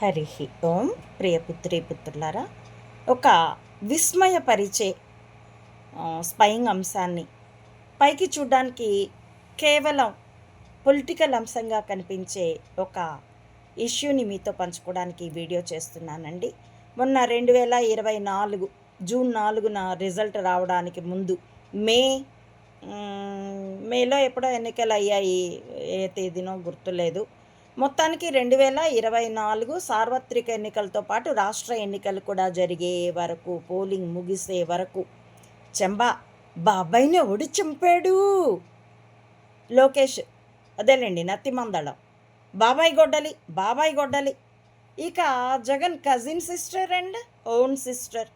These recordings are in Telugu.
హరి ఓం ప్రియపుత్రి పుత్రులారా ఒక విస్మయపరిచే స్పయింగ్ అంశాన్ని పైకి చూడడానికి కేవలం పొలిటికల్ అంశంగా కనిపించే ఒక ఇష్యూని మీతో పంచుకోవడానికి వీడియో చేస్తున్నానండి. మొన్న రెండు వేల ఇరవై నాలుగు జూన్ నాలుగున రిజల్ట్ రావడానికి ముందు మే మేలో ఎప్పుడో ఎన్నికలు అయ్యాయి ఏ తేదీనో గుర్తులేదు. మొత్తానికి రెండు వేల ఇరవై నాలుగు సార్వత్రిక ఎన్నికలతో పాటు రాష్ట్ర ఎన్నికలు కూడా జరిగే వరకు పోలింగ్ ముగిసే వరకు చెంబా బాబాయ్ని ఒడి చంపాడు. లోకేష్ అదేలేండి నత్తిమందళం. బాబాయ్ గొడ్డలి బాబాయ్ గొడ్డలి. ఇక Jagan cousin sister and own sister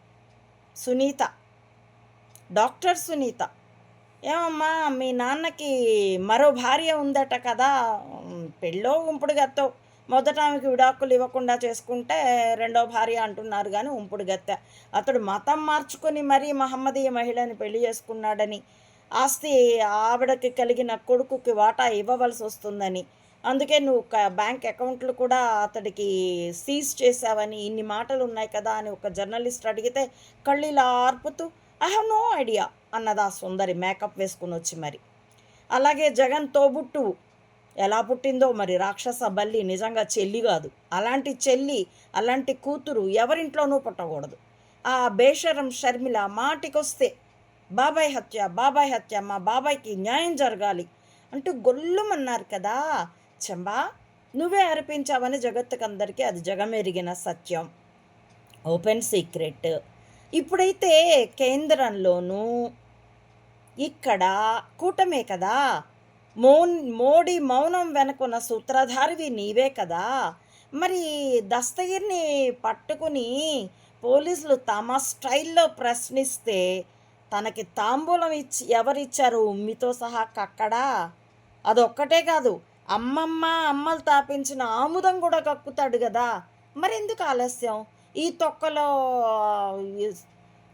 Sunitha doctor Sunitha. ఏమమ్మా మీ నాన్నకి మరో భార్య ఉందట కదా. పెళ్ళో ఉంపుడు గత్తో మొదట ఆమెకి విడాకులు ఇవ్వకుండా చేసుకుంటే రెండో భార్య అంటున్నారు కానీ ఉంపుడు గత్త. అతడు మతం మార్చుకొని మరీ మహమ్మదీయ మహిళని పెళ్ళి చేసుకున్నాడని ఆస్తి ఆవిడకి కలిగిన కొడుకుకి వాటా ఇవ్వవలసి వస్తుందని. అందుకే నువ్వు క- బ్యాంక్ అకౌంట్లు కూడా అతడికి సీజ్ చేసావని ఇన్ని మాటలు ఉన్నాయి కదా అని ఒక జర్నలిస్ట్ అడిగితే కళ్ళు ఇలా ఆర్పుతూ ఐ హ్యావ్ నో ఐడియా అన్నది ఆ సుందరి మేకప్ వేసుకుని వచ్చి మరి. అలాగే జగన్ తోబుట్టు ఎలా పుట్టిందో మరి రాక్షస బల్లి నిజంగా చెల్లి కాదు. అలాంటి చెల్లి అలాంటి కూతురు ఎవరింట్లోనూ పుట్టకూడదు. ఆ బేషరం షర్మిల మాటికొస్తే బాబాయ్ హత్య బాబాయ్ హత్య మా బాబాయ్కి న్యాయం జరగాలి అంటూ గొల్లుమన్నారు కదా. చెంబా నువ్వే అర్పించావని జగత్తుకందరికీ అది జగమెరిగిన సత్యం. ఓపెన్ సీక్రెట్ ఇప్పుడైతే కేంద్రంలోనూ ఇక్కడ కూటమే కదా. మోన్ మోడీ మౌనం వెనుకున్న సూత్రధారివి నీవే కదా. మరి దస్తగిరిని పట్టుకుని పోలీసులు తమ స్టైల్లో ప్రశ్నిస్తే తనకి తాంబూలం ఇచ్చి ఎవరిచ్చారు ఉమ్మితో సహా కక్కడా? అదొక్కటే కాదు అమ్మమ్మ అమ్మలు తాపించిన ఆముదం కూడా కక్కుతాడు కదా. మరి ఎందుకు ఆలస్యం? ఈ తొక్కలో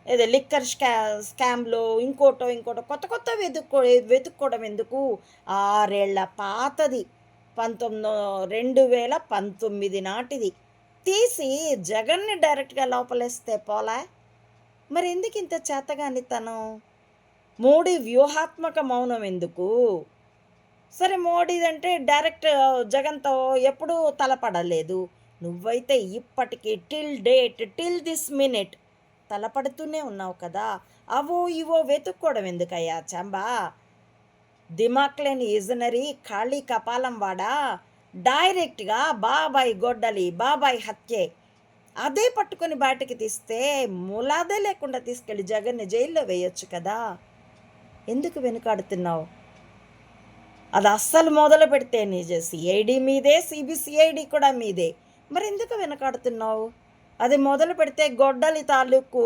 ఏదో లిక్కర్ స్కా స్కామ్లో ఇంకోటో ఇంకోటో కొత్త కొత్త వెతుక్కో వెతుక్కోవడం ఎందుకు? ఆరేళ్ళ పాతది. పంతొమ్మిది రెండు వేల పంతొమ్మిది నాటిది. తీసి జగన్ని డైరెక్ట్గా లోపలేస్తే పోలా? మరి ఎందుకు ఇంత చేతగాని తను? మోడీ వ్యూహాత్మక మౌనం ఎందుకు? సరే మోడీదంటే డైరెక్ట్ జగన్తో ఎప్పుడూ తలపడలేదు. నువ్వైతే ఇప్పటికీ till date till this minute తలపడుతూనే ఉన్నావు కదా. అవో ఇవో వెతుక్కోవడం ఎందుకయ్యా చంబా? దిమాక్లేని ఇజనరీ ఖాళీ కపాలం వాడా? డైరెక్ట్గా బాబాయ్ గొడ్డలి బాబాయ్ హత్యే. అదే పట్టుకొని బయటకి తీస్తే ములాదే లేకుండా తీసుకెళ్ళి జగన్ని జైల్లో వేయొచ్చు కదా. ఎందుకు వెనుకాడుతున్నావు? అది అస్సలు మొదలు పెడితే నిజ ఏడీ మీదే సిబిసిఐడి కూడా మీదే. మరి ఎందుకు వెనకాడుతున్నావు? అది మొదలు పెడితే గొడ్డలి తాలూకు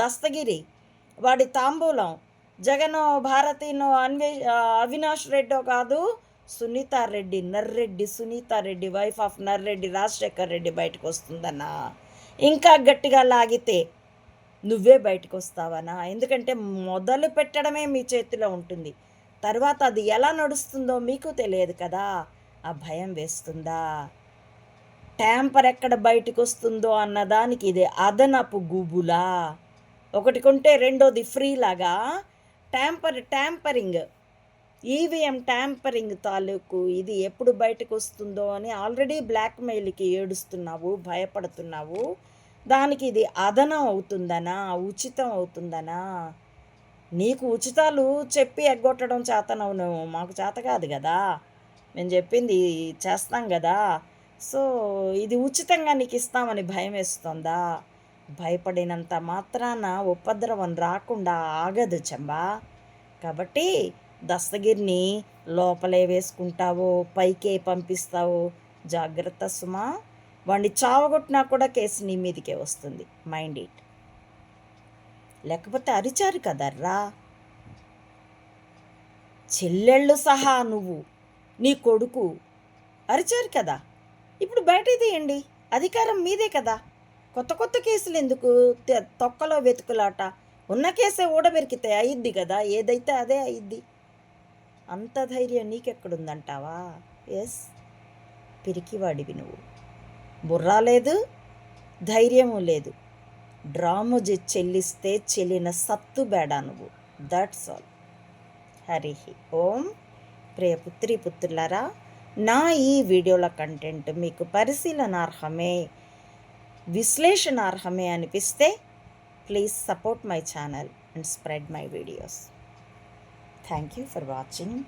దస్తగిరి వాడి తాంబూలం. జగన్ భారతీను అన్వే అవినాష్ రెడ్డో కాదు సునీతారెడ్డి నర్రెడ్డి సునీతారెడ్డి వైఫ్ ఆఫ్ నర్రెడ్డి రాజశేఖర్ రెడ్డి బయటకు వస్తుందన్నా ఇంకా గట్టిగా లాగితే నువ్వే బయటకు వస్తావనా ఎందుకంటే మొదలు పెట్టడమే మీ చేతిలో ఉంటుంది. తర్వాత అది ఎలా నడుస్తుందో మీకు తెలియదు కదా? ఆ భయం వేస్తుందా? ట్యాంపర్ ఎక్కడ బయటకు వస్తుందో అన్నదానికి ఇది అదనపు గుబులా. ఒకటి కొంటే రెండోది ఫ్రీ లాగా. Tamper tampering. ఈవీఎం ట్యాంపరింగ్ తాలూకు ఇది ఎప్పుడు బయటకు వస్తుందో అని ఆల్రెడీ బ్లాక్మెయిల్కి ఏడుస్తున్నావు భయపడుతున్నావు. దానికి ఇది అదనం అవుతుందనా ఉచితం అవుతుందనా? నీకు ఉచితాలు చెప్పి ఎగ్గొట్టడం చేతనవును మాకు చేత కాదు కదా. మేము చెప్పింది చేస్తాం కదా. సో ఇది ఉచితంగా నీకు ఇస్తామని భయం వేస్తుందా భయపడినంత మాత్రాన ఉపద్రవం రాకుండా ఆగదు చెంబా. కాబట్టి దస్తగిరిని లోపలే వేసుకుంటావో పైకే పంపిస్తావో. జాగ్రత్త సుమా. వాడిని చావగొట్టినా కూడా కేసు నీ మీదకే వస్తుంది. Mind it. లేకపోతే అరిచారు కదర్రా చెల్లెళ్ళు సహా నువ్వు నీ కొడుకు. అరిచారు కదా. ఇప్పుడు బయట తీయండి. అధికారం మీదే కదా. కొత్త కొత్త కేసులు ఎందుకు? తొక్కలో వెతుకులాట. ఉన్న కేసే ఊడబెరికితే అయ్యిద్ది కదా. ఏదైతే అదే అయ్యిద్ది అంత ధైర్యం నీకెక్కడుందంటావా? ఎస్. పిరికివాడివి నువ్వు. బుర్రా లేదు ధైర్యము లేదు. డ్రాము చెల్లిస్తే చెల్లిన సత్తు బేడా నువ్వు. That's all Hari Om. ప్రియ పుత్రి పుత్రులారా నా ఈ వీడియోల కంటెంట్ మీకు పరిశీలనార్హమే విశ్లేషణార్హమే అనిపిస్తే please support my channel and spread my videos thank you for watching